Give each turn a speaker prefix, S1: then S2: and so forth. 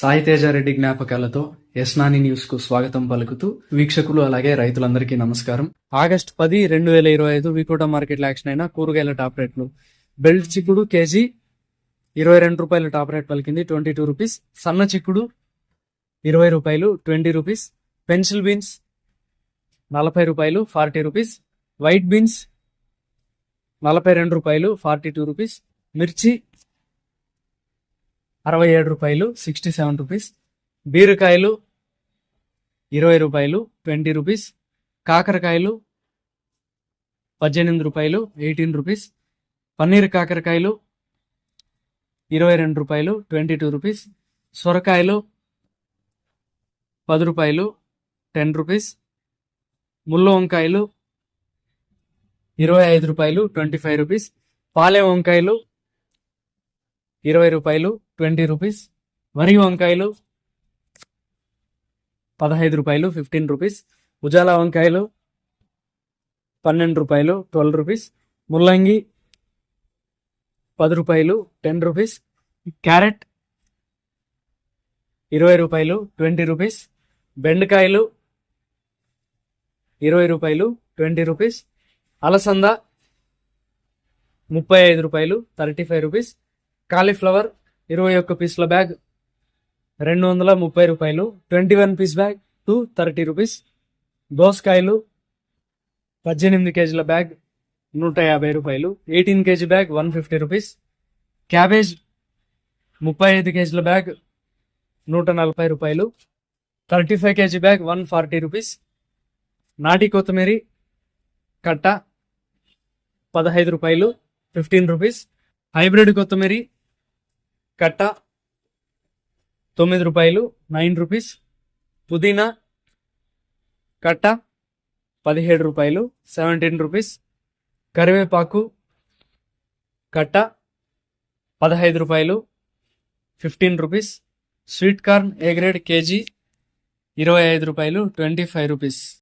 S1: సాయితేజారెడ్డి జ్ఞాపకాలతో యస్నాని న్యూస్కు స్వాగతం పలుకుతూ వీక్షకులు అలాగే రైతులందరికీ నమస్కారం. ఆగస్ట్ పది రెండు వేల ఇరవై ఐదు వికోట మార్కెట్ యాక్షన్ అయిన కూరగాయల టాప్ రేట్లు. బెల్ట్ చిక్కుడు కేజీ ఇరవై రెండు రూపాయల టాప్ రేట్ పలికింది ట్వంటీ టూ రూపీస్. సన్న చిక్కుడు ఇరవై రూపాయలు ట్వంటీ రూపీస్. పెన్సిల్ బీన్స్ నలభై రూపాయలు ఫార్టీ రూపీస్. వైట్ బీన్స్ నలభై రెండు రూపాయలు ఫార్టీ టూ రూపీస్. మిర్చి అరవై ఏడు రూపాయలు సిక్స్టీ సెవెన్ రూపీస్ బీరకాయలు ఇరవై రూపాయలు ట్వంటీ రూపీస్ కాకరకాయలు పద్దెనిమిది రూపాయలు ఎయిటీన్ రూపీస్ పన్నీర్ కాకరకాయలు ఇరవై రెండు రూపాయలు ట్వంటీ టూ రూపీస్ సొరకాయలు పది రూపాయలు టెన్ రూపీస్ ముళ్ళ వంకాయలు ఇరవై ఐదు రూపాయలు ట్వంటీ ఫైవ్ రూపీస్ పాలే వంకాయలు ఇరవై రూపాయలు ట్వంటీ రూపీస్. వరి వంకాయలు పదహైదు రూపాయలు ఫిఫ్టీన్ రూపీస్. ఉజాలా వంకాయలు పన్నెండు రూపాయలు ట్వెల్వ్ రూపీస్. ముల్లంగి పది రూపాయలు టెన్ రూపీస్. క్యారెట్ ఇరవై రూపాయలు ట్వంటీ రూపీస్. బెండకాయలు ఇరవై రూపాయలు ట్వంటీ రూపీస్. అలసంద ముప్పై ఐదు రూపాయలు థర్టీ ఫైవ్ రూపీస్. కాలీఫ్లవర్ ఇరవై ఒక్క పీస్ల బ్యాగ్ రెండు వందల ముప్పై రూపాయలు twenty one piece bag two thirty rupees. దోసకాయలు పద్దెనిమిది కేజీల బ్యాగ్ నూట యాభై రూపాయలు. Eighteen KG bag one fifty rupees. Cabbage ముప్పై ఐదు కేజీల బ్యాగ్ నూట నలభై రూపాయలు. Thirty five KG bag one forty rupees. నాటి కొత్తిమీర కట్ట పదహైదు రూపాయలు ఫిఫ్టీన్ రూపీస్. హైబ్రిడ్ కొత్తిమీర కట్ట తొమ్మిది రూపాయలు నైన్ రూపీస్. పుదీనా కట్ట పదిహేడు రూపాయలు సెవెంటీన్ రూపీస్. కరివేపాకు కట్ట పదహైదు రూపాయలు fifteen rupees. Sweet corn A grade KG ఇరవై ఐదు రూపాయలు ట్వంటీ ఫైవ్ రూపీస్.